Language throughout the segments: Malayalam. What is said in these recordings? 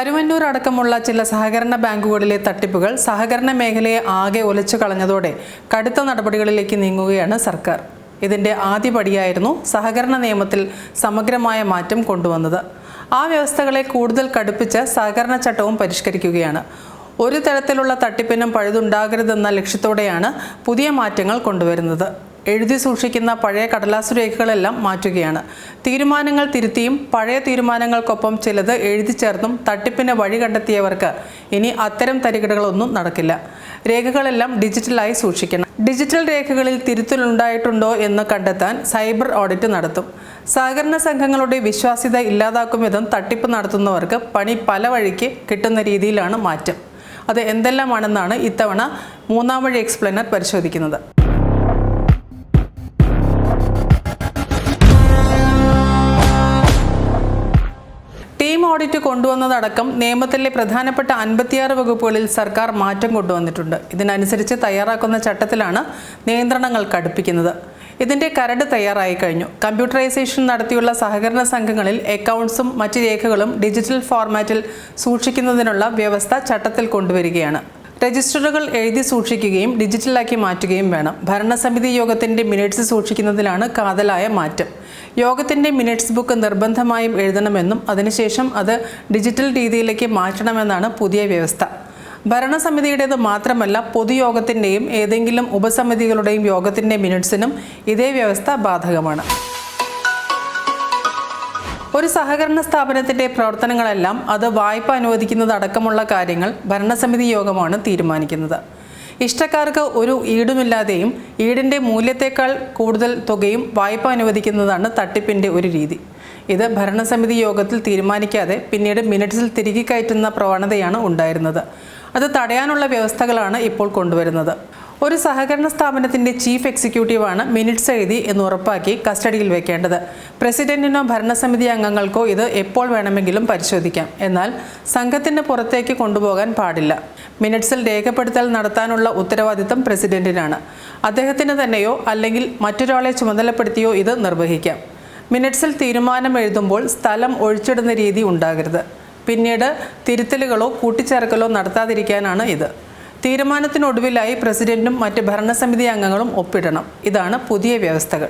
കരുവന്നൂർ അടക്കമുള്ള ചില സഹകരണ ബാങ്കുകളിലെ തട്ടിപ്പുകൾ സഹകരണ മേഖലയെ ആകെ ഒലിച്ചു കളഞ്ഞതോടെ കടുത്ത നടപടികളിലേക്ക് നീങ്ങുകയാണ് സർക്കാർ. ഇതിന്റെ ആദ്യപടിയായിരുന്നു സഹകരണ നിയമത്തിൽ സമഗ്രമായ മാറ്റം കൊണ്ടുവന്നത്. ആ വ്യവസ്ഥകളെ കൂടുതൽ കടുപ്പിച്ച് സഹകരണ ചട്ടവും പരിഷ്കരിക്കുകയാണ്. ഒരു തരത്തിലുള്ള തട്ടിപ്പിനും പഴുതുണ്ടാകരുതെന്ന ലക്ഷ്യത്തോടെയാണ് പുതിയ മാറ്റങ്ങൾ കൊണ്ടുവരുന്നത്. എഴുതി സൂക്ഷിക്കുന്ന പഴയ കടലാസു രേഖകളെല്ലാം മാറ്റുകയാണ്. തീരുമാനങ്ങൾ തിരുത്തിയും പഴയ തീരുമാനങ്ങൾക്കൊപ്പം ചിലത് എഴുതി ചേർത്തും തട്ടിപ്പിന് വഴി കണ്ടെത്തിയവർക്ക് ഇനി അത്തരം തരികിടകളൊന്നും നടക്കില്ല. രേഖകളെല്ലാം ഡിജിറ്റലായി സൂക്ഷിക്കണം. ഡിജിറ്റൽ രേഖകളിൽ തിരുത്തലുണ്ടായിട്ടുണ്ടോ എന്ന് കണ്ടെത്താൻ സൈബർ ഓഡിറ്റ് നടത്തും. സഹകരണ സംഘങ്ങളുടെ വിശ്വാസ്യത ഇല്ലാതാക്കും വിധം തട്ടിപ്പ് നടത്തുന്നവർക്ക് പണി പല വഴിക്ക് കിട്ടുന്ന രീതിയിലാണ് മാറ്റം. അത് എന്തെല്ലാമാണെന്നാണ് ഇത്തവണ മൂന്നാം വഴി എക്സ്പ്ലെയിനർ പരിശോധിക്കുന്നത്. ഓഡിറ്റ് കൊണ്ടുവന്നതടക്കം നിയമത്തിലെ പ്രധാനപ്പെട്ട അൻപത്തിയാറ് വകുപ്പുകളിൽ സർക്കാർ മാറ്റം കൊണ്ടുവന്നിട്ടുണ്ട്. ഇതിനനുസരിച്ച് തയ്യാറാക്കുന്ന ചട്ടത്തിലാണ് നിയന്ത്രണങ്ങൾ കടുപ്പിക്കുന്നത്. ഇതിന്റെ കരട് തയ്യാറായി കഴിഞ്ഞു. കമ്പ്യൂട്ടറൈസേഷൻ നടത്തിയുള്ള സഹകരണ സംഘങ്ങളിൽ അക്കൗണ്ട്സും മറ്റ് രേഖകളും ഡിജിറ്റൽ ഫോർമാറ്റിൽ സൂക്ഷിക്കുന്നതിനുള്ള വ്യവസ്ഥ ചട്ടത്തിൽ കൊണ്ടുവരികയാണ്. രജിസ്റ്ററുകൾ എഴുതി സൂക്ഷിക്കുകയും ഡിജിറ്റലാക്കി മാറ്റുകയും വേണം. ഭരണസമിതി യോഗത്തിന്റെ മിനിറ്റ്സ് സൂക്ഷിക്കുന്നതിലാണ് കാതലായ മാറ്റം. യോഗത്തിന്റെ മിനിറ്റ്സ് ബുക്ക് നിർബന്ധമായും എഴുതണമെന്നും അതിനുശേഷം അത് ഡിജിറ്റൽ രീതിയിലേക്ക് മാറ്റണമെന്നാണ് പുതിയ വ്യവസ്ഥ. ഭരണസമിതിയുടേത് മാത്രമല്ല പൊതുയോഗത്തിന്റെയും ഏതെങ്കിലും ഉപസമിതികളുടെയും യോഗത്തിന്റെ മിനിറ്റ്സിനും ഇതേ വ്യവസ്ഥ ബാധകമാണ്. ഒരു സഹകരണ സ്ഥാപനത്തിന്റെ പ്രവർത്തനങ്ങളെല്ലാം അത് വായ്പ അനുവദിക്കുന്നത് അടക്കമുള്ള കാര്യങ്ങൾ ഭരണസമിതി യോഗമാണ് തീരുമാനിക്കുന്നത്. ഇഷ്ടക്കാർക്ക് ഒരു ഈടുമില്ലാതെയും ഈടിന്റെ മൂല്യത്തേക്കാൾ കൂടുതൽ തുകയും വായ്പ അനുവദിക്കുന്നതാണ് തട്ടിപ്പിന്റെ ഒരു രീതി. ഇത് ഭരണസമിതി യോഗത്തിൽ തീരുമാനിക്കാതെ പിന്നീട് മിനിറ്റ്സിൽ തിരികെ കയറ്റുന്ന പ്രവണതയാണ് ഉണ്ടായിരുന്നത്. അത് തടയാനുള്ള വ്യവസ്ഥകളാണ് ഇപ്പോൾ കൊണ്ടുവരുന്നത്. ഒരു സഹകരണ സ്ഥാപനത്തിന്റെ ചീഫ് എക്സിക്യൂട്ടീവാണ് മിനിറ്റ്സ് എഴുതി എന്ന് ഉറപ്പാക്കി കസ്റ്റഡിയിൽ വെക്കേണ്ടത്. പ്രസിഡന്റിനോ ഭരണസമിതി അംഗങ്ങൾക്കോ ഇത് എപ്പോൾ വേണമെങ്കിലും പരിശോധിക്കാം. എന്നാൽ സംഘത്തിന് പുറത്തേക്ക് കൊണ്ടുപോകാൻ പാടില്ല. മിനിറ്റ്സിൽ രേഖപ്പെടുത്തൽ നടത്താനുള്ള ഉത്തരവാദിത്തം പ്രസിഡന്റിനാണ്. അദ്ദേഹത്തിന് തന്നെയോ അല്ലെങ്കിൽ മറ്റൊരാളെ ചുമതലപ്പെടുത്തിയോ ഇത് നിർവഹിക്കാം. മിനിറ്റ്സിൽ തീരുമാനം എഴുതുമ്പോൾ സ്ഥലം ഒഴിച്ചിടുന്ന രീതി ഉണ്ടാകരുത്. പിന്നീട് തിരുത്തലുകളോ കൂട്ടിച്ചേർക്കലോ നടത്താതിരിക്കാനാണ് ഇത്. തീരുമാനത്തിനൊടുവിലായി പ്രസിഡന്റും മറ്റ് ഭരണസമിതി അംഗങ്ങളും ഒപ്പിടണം. ഇതാണ് പുതിയ വ്യവസ്ഥകൾ.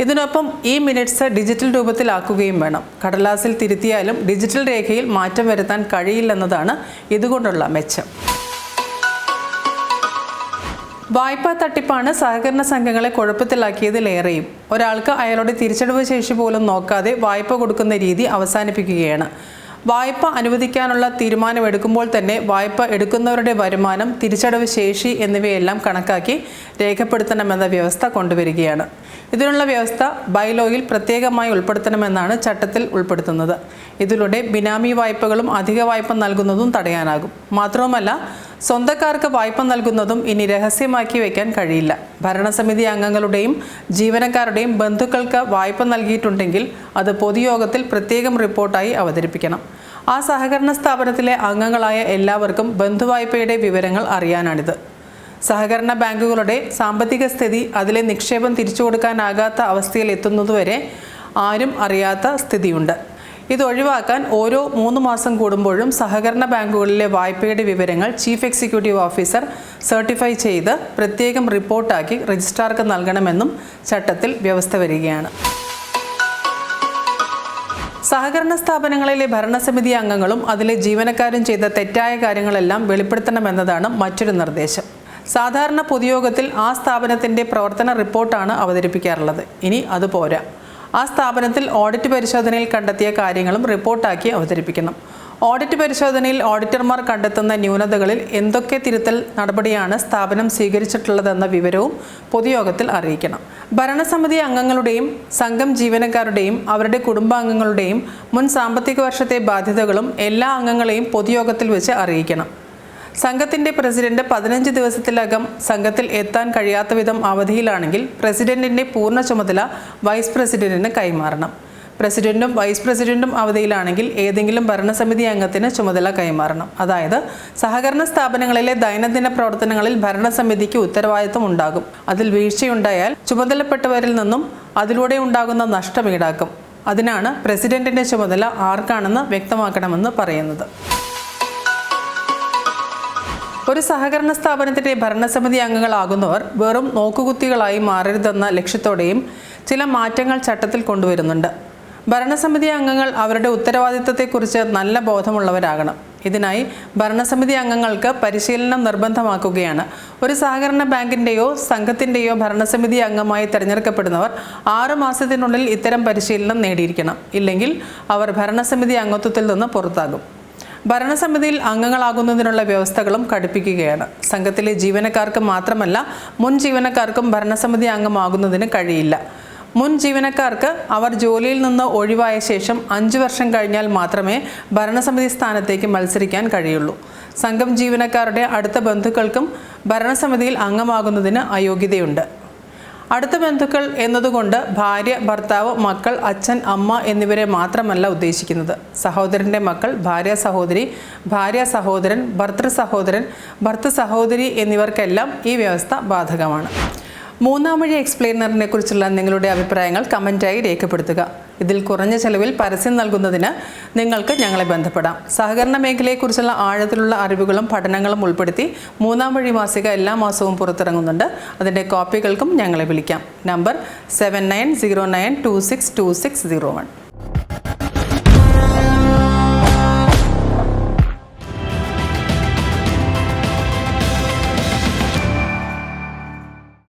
ഇതിനൊപ്പം ഈ മിനിറ്റ്സ് ഡിജിറ്റൽ രൂപത്തിലാക്കുകയും വേണം. കടലാസിൽ തിരുത്തിയാലും ഡിജിറ്റൽ രേഖയിൽ മാറ്റം വരുത്താൻ കഴിയില്ലെന്നതാണ് ഇതുകൊണ്ടുള്ള മെച്ചം. വായ്പാ തട്ടിപ്പാണ് സഹകരണ സംഘങ്ങളെ കുഴപ്പത്തിലാക്കിയതിലേറെയും. ഒരാൾക്ക് അയാളുടെ തിരിച്ചടവ് ശേഷി പോലും നോക്കാതെ വായ്പ കൊടുക്കുന്ന രീതി അവസാനിപ്പിക്കുകയാണ്. വായ്പ അനുവദിക്കാനുള്ള തീരുമാനമെടുക്കുമ്പോൾ തന്നെ വായ്പ എടുക്കുന്നവരുടെ വരുമാനം തിരിച്ചടവ് ശേഷി എന്നിവയെല്ലാം കണക്കാക്കി രേഖപ്പെടുത്തണമെന്ന വ്യവസ്ഥ കൊണ്ടുവരികയാണ്. ഇതിനുള്ള വ്യവസ്ഥ ബൈലോയിൽ പ്രത്യേകമായി ഉൾപ്പെടുത്തണമെന്നാണ് ചട്ടത്തിൽ ഉൾപ്പെടുത്തുന്നത്. ഇതിലൂടെ ബിനാമി വായ്പകളും അധിക വായ്പ നൽകുന്നതും തടയാനാകും. മാത്രവുമല്ല സ്വന്തക്കാർക്ക് വായ്പ നൽകുന്നതും ഇനി രഹസ്യമാക്കി വയ്ക്കാൻ കഴിയില്ല. ഭരണസമിതി അംഗങ്ങളുടെയും ജീവനക്കാരുടെയും ബന്ധുക്കൾക്ക് വായ്പ നൽകിയിട്ടുണ്ടെങ്കിൽ അത് പൊതുയോഗത്തിൽ പ്രത്യേകം റിപ്പോർട്ടായി അവതരിപ്പിക്കണം. ആ സഹകരണ സ്ഥാപനത്തിലെ അംഗങ്ങളായ എല്ലാവർക്കും ബന്ധുവായ്പയുടെ വിവരങ്ങൾ അറിയാനാണിത്. സഹകരണ ബാങ്കുകളുടെ സാമ്പത്തിക സ്ഥിതി അതിലെ നിക്ഷേപം തിരിച്ചു കൊടുക്കാനാകാത്ത അവസ്ഥയിൽ എത്തുന്നതുവരെ ആരും അറിയാത്ത സ്ഥിതിയുണ്ട്. ഇത് ഒഴിവാക്കാൻ ഓരോ മൂന്ന് മാസം കൂടുമ്പോഴും സഹകരണ ബാങ്കുകളിലെ വായ്പയുടെ വിവരങ്ങൾ ചീഫ് എക്സിക്യൂട്ടീവ് ഓഫീസർ സർട്ടിഫൈ ചെയ്ത് പ്രത്യേകം റിപ്പോർട്ടാക്കി രജിസ്ട്രാർക്ക് നൽകണമെന്നും ചട്ടത്തിൽ വ്യവസ്ഥ വരികയാണ്. സഹകരണ സ്ഥാപനങ്ങളിലെ ഭരണസമിതി അംഗങ്ങളും അതിലെ ജീവനക്കാരും ചെയ്ത തെറ്റായ കാര്യങ്ങളെല്ലാം വെളിപ്പെടുത്തണമെന്നതാണ് മറ്റൊരു നിർദ്ദേശം. സാധാരണ പൊതുയോഗത്തിൽ ആ സ്ഥാപനത്തിന്റെ പ്രവർത്തന റിപ്പോർട്ടാണ് അവതരിപ്പിക്കാറുള്ളത്. ഇനി അത് പോരാ. ആ സ്ഥാപനത്തിൽ ഓഡിറ്റ് പരിശോധനയിൽ കണ്ടെത്തിയ കാര്യങ്ങളും റിപ്പോർട്ടാക്കി അവതരിപ്പിക്കണം. ഓഡിറ്റ് പരിശോധനയിൽ ഓഡിറ്റർമാർ കണ്ടെത്തുന്ന ന്യൂനതകളിൽ എന്തൊക്കെ തിരുത്തൽ നടപടിയാണ് സ്ഥാപനം സ്വീകരിച്ചിട്ടുള്ളതെന്ന വിവരവും പൊതുയോഗത്തിൽ അറിയിക്കണം. ഭരണസമിതി അംഗങ്ങളുടെയും സംഘം ജീവനക്കാരുടെയും അവരുടെ കുടുംബാംഗങ്ങളുടെയും മുൻ സാമ്പത്തിക വർഷത്തെ ബാധ്യതകളും എല്ലാ അംഗങ്ങളെയും പൊതുയോഗത്തിൽ വെച്ച് അറിയിക്കണം. സംഘത്തിന്റെ പ്രസിഡന്റ് പതിനഞ്ച് ദിവസത്തിലകം സംഘത്തിൽ എത്താൻ കഴിയാത്ത വിധം അവധിയിലാണെങ്കിൽ പ്രസിഡന്റിന്റെ പൂർണ ചുമതല വൈസ് പ്രസിഡന്റിന് കൈമാറണം. പ്രസിഡന്റും വൈസ് പ്രസിഡന്റും അവധിയിലാണെങ്കിൽ ഏതെങ്കിലും ഭരണസമിതി അംഗത്തിന് ചുമതല കൈമാറണം. അതായത് സഹകരണ സ്ഥാപനങ്ങളിലെ ദൈനംദിന പ്രവർത്തനങ്ങളിൽ ഭരണസമിതിക്ക് ഉത്തരവാദിത്വം ഉണ്ടാകും. അതിൽ വീഴ്ചയുണ്ടായാൽ ചുമതലപ്പെട്ടവരിൽ നിന്നും അതിലൂടെ ഉണ്ടാകുന്ന നഷ്ടം ഈടാക്കും. അതിനാണ് പ്രസിഡന്റിന്റെ ചുമതല ആർക്കാണെന്ന് വ്യക്തമാക്കണമെന്ന് പറയുന്നത്. ഒരു സഹകരണ സ്ഥാപനത്തിന്റെ ഭരണസമിതി അംഗങ്ങളാകുന്നവർ വെറും നോക്കുകുത്തികളായി മാറരുതെന്ന ലക്ഷ്യത്തോടെയും ചില മാറ്റങ്ങൾ ചട്ടത്തിൽ കൊണ്ടുവരുന്നുണ്ട്. ഭരണസമിതി അംഗങ്ങൾ അവരുടെ ഉത്തരവാദിത്തത്തെക്കുറിച്ച് നല്ല ബോധമുള്ളവരാകണം. ഇതിനായി ഭരണസമിതി അംഗങ്ങൾക്ക് പരിശീലനം നിർബന്ധമാക്കുകയാണ്. ഒരു സഹകരണ ബാങ്കിന്റെയോ സംഘത്തിന്റെയോ ഭരണസമിതി അംഗമായി തിരഞ്ഞെടുക്കപ്പെടുന്നവർ ആറു മാസത്തിനുള്ളിൽ ഇത്തരം പരിശീലനം നേടിയിരിക്കണം. ഇല്ലെങ്കിൽ അവർ ഭരണസമിതി അംഗത്വത്തിൽ നിന്ന് പുറത്താകും. ഭരണസമിതിയിൽ അംഗങ്ങളാകുന്നതിനുള്ള വ്യവസ്ഥകളും കടുപ്പിക്കുകയാണ്. സംഘത്തിലെ ജീവനക്കാർക്ക് മാത്രമല്ല മുൻ ജീവനക്കാർക്കും ഭരണസമിതി അംഗമാകുന്നതിന് കഴിയില്ല. മുൻ ജീവനക്കാർക്ക് അവർ ജോലിയിൽ നിന്ന് ഒഴിവായ ശേഷം അഞ്ചു വർഷം കഴിഞ്ഞാൽ മാത്രമേ ഭരണസമിതി സ്ഥാനത്തേക്ക് മത്സരിക്കാൻ കഴിയുള്ളൂ. സംഘം ജീവനക്കാരുടെ അടുത്ത ബന്ധുക്കൾക്കും ഭരണസമിതിയിൽ അംഗമാകുന്നതിന് അയോഗ്യതയുണ്ട്. അടുത്ത ബന്ധുക്കൾ എന്നതുകൊണ്ട് ഭാര്യ ഭർത്താവ് മക്കൾ അച്ഛൻ അമ്മ എന്നിവരെ മാത്രമല്ല ഉദ്ദേശിക്കുന്നത്. സഹോദരന്റെ മക്കൾ ഭാര്യ സഹോദരി ഭാര്യ സഹോദരൻ ഭർത്തൃ സഹോദരൻ ഭർത്തൃ സഹോദരി എന്നിവർക്കെല്ലാം ഈ വ്യവസ്ഥ ബാധകമാണ്. മൂന്നാം വഴി എക്സ്പ്ലെയിനറിനെ കുറിച്ചുള്ള നിങ്ങളുടെ അഭിപ്രായങ്ങൾ കമന്റായി രേഖപ്പെടുത്തുക. ഇതിൽ കുറഞ്ഞ ചെലവിൽ പരസ്യം നൽകുന്നതിന് നിങ്ങൾക്ക് ഞങ്ങളെ ബന്ധപ്പെടാം. സഹകരണ മേഖലയെക്കുറിച്ചുള്ള ആഴത്തിലുള്ള അറിവുകളും പഠനങ്ങളും ഉൾപ്പെടുത്തി മൂന്നാം വഴി മാസിക എല്ലാ മാസവും പുറത്തിറങ്ങുന്നുണ്ട്. അതിന്റെ കോപ്പികൾക്കും ഞങ്ങളെ വിളിക്കാം. Number seven nine zero nine two six two six zero one